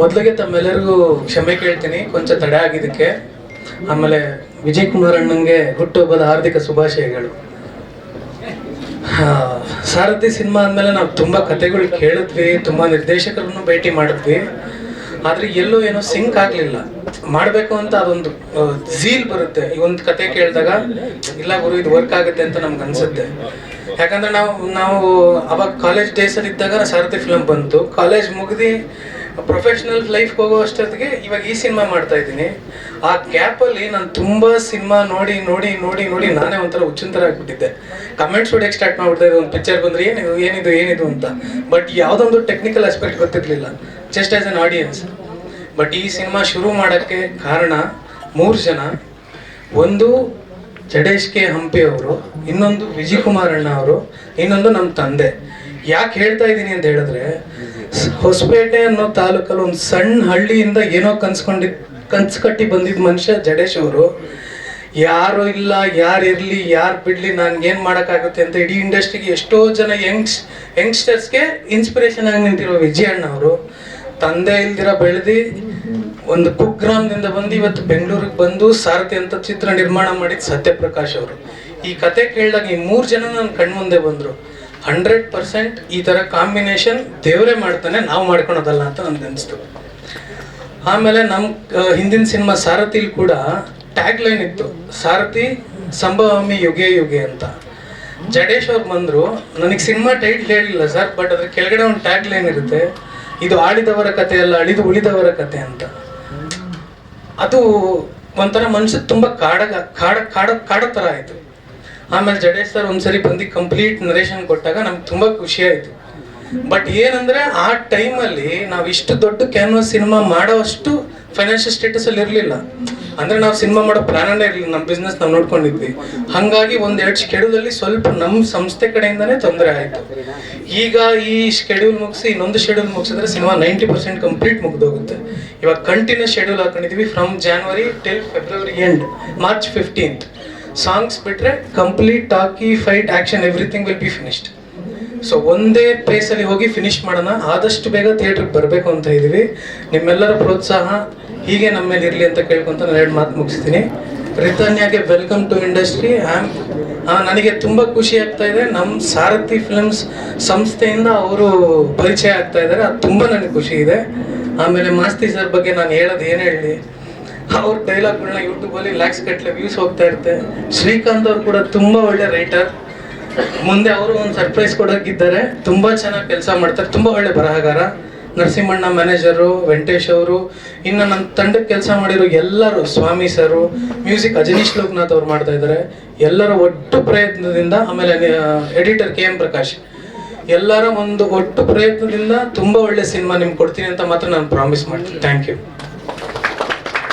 ಮೊದಲಿಗೆ ತಮ್ಮೆಲ್ಲರಿಗೂ ಕ್ಷಮೆ ಕೇಳ್ತೀನಿ, ಕೊಂಚ ತಡೆ ಆಗಿದ್ದಕ್ಕೆ. ಆಮೇಲೆ ವಿಜಯ್ ಕುಮಾರ್ ಅಣ್ಣಂಗೆ ಹುಟ್ಟುಹಬ್ಬದ ಹಾರ್ದಿಕ ಶುಭಾಶಯಗಳು. ಸಾರಥಿ ಸಿನಿಮಾ ಅಂದಮೇಲೆ ನಾವು ತುಂಬ ಕತೆಗಳು ಕೇಳಿದ್ವಿ, ತುಂಬ ನಿರ್ದೇಶಕರನ್ನು ಭೇಟಿ ಮಾಡಿದ್ವಿ. ಆದರೆ ಎಲ್ಲೂ ಏನೋ ಸಿಂಕ್ ಆಗಲಿಲ್ಲ. ಮಾಡಬೇಕು ಅಂತ ಅದೊಂದು ಝೀಲ್ ಬರುತ್ತೆ. ಈ ಒಂದು ಕತೆ ಕೇಳಿದಾಗ, ಇಲ್ಲ ಗುರು, ಇದು ವರ್ಕ್ ಆಗುತ್ತೆ ಅಂತ ನಮ್ಗೆ ಅನಿಸುತ್ತೆ. ಯಾಕಂದ್ರೆ ನಾವು ನಾವು ಅವಾಗ ಕಾಲೇಜ್ ಡೇಸಲ್ಲಿ ಇದ್ದಾಗ ಸಾರಥಿ ಫಿಲಮ್ ಬಂತು. ಕಾಲೇಜ್ ಮುಗಿದು ಪ್ರೊಫೆಷನಲ್ ಲೈಫ್ ಹೋಗೋ ಅಷ್ಟೊತ್ತಿಗೆ ಇವಾಗ ಈ ಸಿನಿಮಾ ಮಾಡ್ತಾ ಇದ್ದೀನಿ. ಆ ಗ್ಯಾಪ್ ಅಲ್ಲಿ ನಾನು ತುಂಬಾ ಸಿನಿಮಾ ನೋಡಿ ನೋಡಿ ನೋಡಿ ನೋಡಿ ನಾನೇ ಒಂಥರ ಉಚ್ಚುಂತರ ಆಗ್ಬಿಟ್ಟಿದ್ದೆ. ಕಮೆಂಟ್ಸ್ ಹೊಡಿಯಕ್ಕೆ ಸ್ಟಾರ್ಟ್ ಮಾಡ್ಬಿಡ್ತಾ ಒಂದು ಪಿಕ್ಚರ್ ಬಂದ್ರೆ ಏನಿದು ಏನಿದು ಏನಿದು ಅಂತ. ಬಟ್ ಯಾವುದೊಂದು ಟೆಕ್ನಿಕಲ್ ಆಸ್ಪೆಕ್ಟ್ ಗೊತ್ತಿರಲಿಲ್ಲ. Just as an audience but ಈ ಸಿನಿಮಾ ಶುರು ಮಾಡೋಕ್ಕೆ ಕಾರಣ ಮೂರು ಜನ. ಒಂದು ಜಡೇಶ್ ಕೆ ಹಂಪಿ ಅವರು, ಇನ್ನೊಂದು ವಿಜಯ್ ಕುಮಾರ್ ಅಣ್ಣ ಅವರು, ಇನ್ನೊಂದು ನಮ್ಮ ತಂದೆ. ಯಾಕೆ ಹೇಳ್ತಾ ಇದ್ದೀನಿ ಅಂತ ಹೇಳಿದ್ರೆ ಹೊಸಪೇಟೆ ಅನ್ನೋ ತಾಲೂಕಲ್ಲಿ ಒಂದು ಸಣ್ಣ ಹಳ್ಳಿಯಿಂದ ಏನೋ ಕನ್ಸ್ಕೊಂಡಿದ್ ಕನ್ಸು ಕಟ್ಟಿ ಬಂದಿದ್ದ ಮನುಷ್ಯ ಜಡೇಶ್ ಅವರು. ಯಾರು ಇಲ್ಲ, ಯಾರು ಇರಲಿ, ಯಾರು ಬಿಡಲಿ ನನಗೇನು ಮಾಡೋಕ್ಕಾಗುತ್ತೆ ಅಂತ ಇಡೀ ಇಂಡಸ್ಟ್ರಿಗೆ ಎಷ್ಟೋ ಜನ ಯಂಗ್ಸ್ ಯಂಗ್ಸ್ಟರ್ಸ್ಗೆ ಇನ್ಸ್ಪಿರೇಷನ್ ಆಗಿ ನಿಂತಿರೋ ವಿಜಯಣ್ಣ ಅವರು. ತಂದೆ ಇಲ್ದಿರ ಬೆಳೆದು ಒಂದು ಕುಗ್ರಾಮದಿಂದ ಬಂದು ಇವತ್ತು ಬೆಂಗಳೂರಿಗೆ ಬಂದು ಸಾರಥಿ ಅಂತ ಚಿತ್ರ ನಿರ್ಮಾಣ ಮಾಡಿದ ಸತ್ಯಪ್ರಕಾಶ್ ಅವರು. ಈ ಕತೆ ಕೇಳಿದಾಗ ಈ ಮೂರು ಜನ ನನ್ನ ಕಣ್ಮುಂದೆ ಬಂದರು. ಹಂಡ್ರೆಡ್ ಪರ್ಸೆಂಟ್ ಈ ಥರ ಕಾಂಬಿನೇಷನ್ ದೇವರೇ ಮಾಡ್ತಾನೆ, ನಾವು ಮಾಡ್ಕೊಳೋದಲ್ಲ ಅಂತ ನನ್ಗೆ ಅನಿಸ್ತು. ಆಮೇಲೆ ನಮ್ಮ ಹಿಂದಿನ ಸಿನಿಮಾ ಸಾರಥಿಲಿ ಕೂಡ ಟ್ಯಾಗ್ ಲೈನ್ ಇತ್ತು. ಸಾರಥಿ, ಸಂಭವಮಿ, ಯುಗೆ ಯುಗೆ ಅಂತ. ಜಡೇಶ್ ಅವ್ರು ಬಂದರು, ನನಗೆ ಸಿನಿಮಾ ಟೈಟ್ಲ್ ಹೇಳಿಲ್ಲ ಸರ್ ಬಟ್ ಅದ್ರ ಕೆಳಗಡೆ ಒಂದು ಟ್ಯಾಗ್ ಲೈನ್ ಇರುತ್ತೆ. ಇದು ಆಳಿದವರ ಕತೆ ಅಲ್ಲ, ಅಳಿದು ಉಳಿದವರ ಕತೆ ಅಂತ. ಅದು ಒಂಥರ ಮನ್ಸಿಗೆ ತುಂಬಾ ಕಾಡ ಕಾಡ ಕಾಡ ಕಾಡ ಥರ ಆಯಿತು. ಆಮೇಲೆ ಜಡೇಶ್ ಸರ್ ಒಂದ್ಸರಿ ಬಂದು ಕಂಪ್ಲೀಟ್ ನರೇಷನ್ ಕೊಟ್ಟಾಗ ನಮ್ಗೆ ತುಂಬಾ ಖುಷಿ ಆಯಿತು. ಬಟ್ ಏನಂದ್ರೆ ಆ ಟೈಮಲ್ಲಿ ನಾವು ಇಷ್ಟು ದೊಡ್ಡ ಕ್ಯಾನ್ವಾಸ್ ಸಿನಿಮಾ ಮಾಡೋ ಅಷ್ಟು ಫೈನಾನ್ಷಿಯಲ್ ಸ್ಟೇಟಸ್ ಅಲ್ಲಿ ಇರಲಿಲ್ಲ. ಅಂದ್ರೆ ನಾವು ಸಿನಿಮಾ ಮಾಡೋ ಪ್ಲಾನೇ ಇರಲಿಲ್ಲ ನಮ್ಮ ಬಿಸ್ನೆಸ್ ನಾವು ನೋಡ್ಕೊಂಡಿದ್ವಿ. ಹಂಗಾಗಿ ಒಂದ್ ಎರಡು ಶೆಡ್ಯೂಲಲ್ಲಿ ಸ್ವಲ್ಪ ನಮ್ಮ ಸಂಸ್ಥೆ ಕಡೆಯಿಂದನೇ ತೊಂದರೆ ಆಯಿತು. ಈಗ ಈ ಶೆಡ್ಯೂಲ್ ಮುಗಿಸಿ, ಇನ್ನೊಂದು ಶೆಡ್ಯೂಲ್ ಮುಗಿಸಿದ್ರೆ ಸಿನಿಮಾ ನೈಂಟಿ ಪರ್ಸೆಂಟ್ ಕಂಪ್ಲೀಟ್ ಮುಗ್ದೋಗುತ್ತೆ. ಇವಾಗ continuous schedule ಹಾಕೊಂಡಿದ್ವಿ from January till February end March fifteenth songs ಬಿಟ್ರೆ complete talkie fight action everything will be finished so ಒಂದೇ ಪ್ಲೇಸ್ ಅಲ್ಲಿ ಹೋಗಿ ಫಿನಿಶ್ ಮಾಡೋಣ. ಆದಷ್ಟು ಬೇಗ ಥಿಯೇಟ್ರಿಗೆ ಬರಬೇಕು ಅಂತ ಇದ್ದೀವಿ. ನಿಮ್ಮೆಲ್ಲರ ಪ್ರೋತ್ಸಾಹ ಹೀಗೆ ನಮ್ಮ ಮೇಲೆ ಇರಲಿ ಅಂತ ಕೇಳ್ಕೊಂತ ನಾನು ಎರಡು ಮಾತು ಮುಗಿಸ್ತೀನಿ. ರಿತಾನ್ಯಾಗೆ ವೆಲ್ಕಮ್ ಟು ಇಂಡಸ್ಟ್ರಿ ಆಮ್ ನನಗೆ ತುಂಬ ಖುಷಿ ಆಗ್ತಾ ಇದೆ. ನಮ್ಮ ಸಾರಥಿ ಫಿಲ್ಮ್ಸ್ ಸಂಸ್ಥೆಯಿಂದ ಅವರು ಪರಿಚಯ ಆಗ್ತಾ ಇದ್ದಾರೆ. ಅದು ತುಂಬ ನನಗೆ ಖುಷಿ ಇದೆ. ಆಮೇಲೆ ಮಾಸ್ತಿ ಸರ್ ಬಗ್ಗೆ ನಾನು ಹೇಳೋದು ಏನು ಹೇಳಿ? ಅವ್ರ ಡೈಲಾಗ್ಗಳನ್ನ ಯೂಟ್ಯೂಬಲ್ಲಿ ಲ್ಯಾಕ್ಸ್ ಗಟ್ಟಲೆ ವ್ಯೂಸ್ ಹೋಗ್ತಾ ಇರುತ್ತೆ. ಶ್ರೀಕಾಂತ್ ಅವ್ರು ಕೂಡ ತುಂಬ ಒಳ್ಳೆ ರೈಟರ್ ಮುಂದೆ ಅವರು ಒಂದು ಸರ್ಪ್ರೈಸ್ ಕೊಡೋಕ್ಕಿದ್ದಾರೆ ತುಂಬಾ ಚೆನ್ನಾಗಿ ಕೆಲಸ ಮಾಡ್ತಾರೆ. ತುಂಬಾ ಒಳ್ಳೆ ಬರಹಗಾರ. ನರಸಿಂಹಣ್ಣ ಮ್ಯಾನೇಜರು ವೆಂಕಟೇಶ್ ಅವರು. ಇನ್ನು ನನ್ನ ತಂಡಕ್ಕೆ ಕೆಲಸ ಮಾಡಿರೋ ಎಲ್ಲರೂ, ಸ್ವಾಮಿ ಸರು ಮ್ಯೂಸಿಕ್ ಅಜನೀಶ್ ಲೋಕನಾಥ್ ಅವ್ರು ಮಾಡ್ತಾ ಇದ್ದಾರೆ ಎಲ್ಲರ ಒಟ್ಟು ಪ್ರಯತ್ನದಿಂದ, ಆಮೇಲೆ ಎಡಿಟರ್ ಕೆ ಎಂ ಪ್ರಕಾಶ್. ಎಲ್ಲರ ಒಂದು ಒಟ್ಟು ಪ್ರಯತ್ನದಿಂದ ತುಂಬಾ ಒಳ್ಳೆ ಸಿನಿಮಾ ನಿಮ್ಗೆ ಕೊಡ್ತೀನಿ ಅಂತ ಮಾತ್ರ ನಾನು ಪ್ರಾಮಿಸ್ ಮಾಡ್ತೀನಿ. Thank you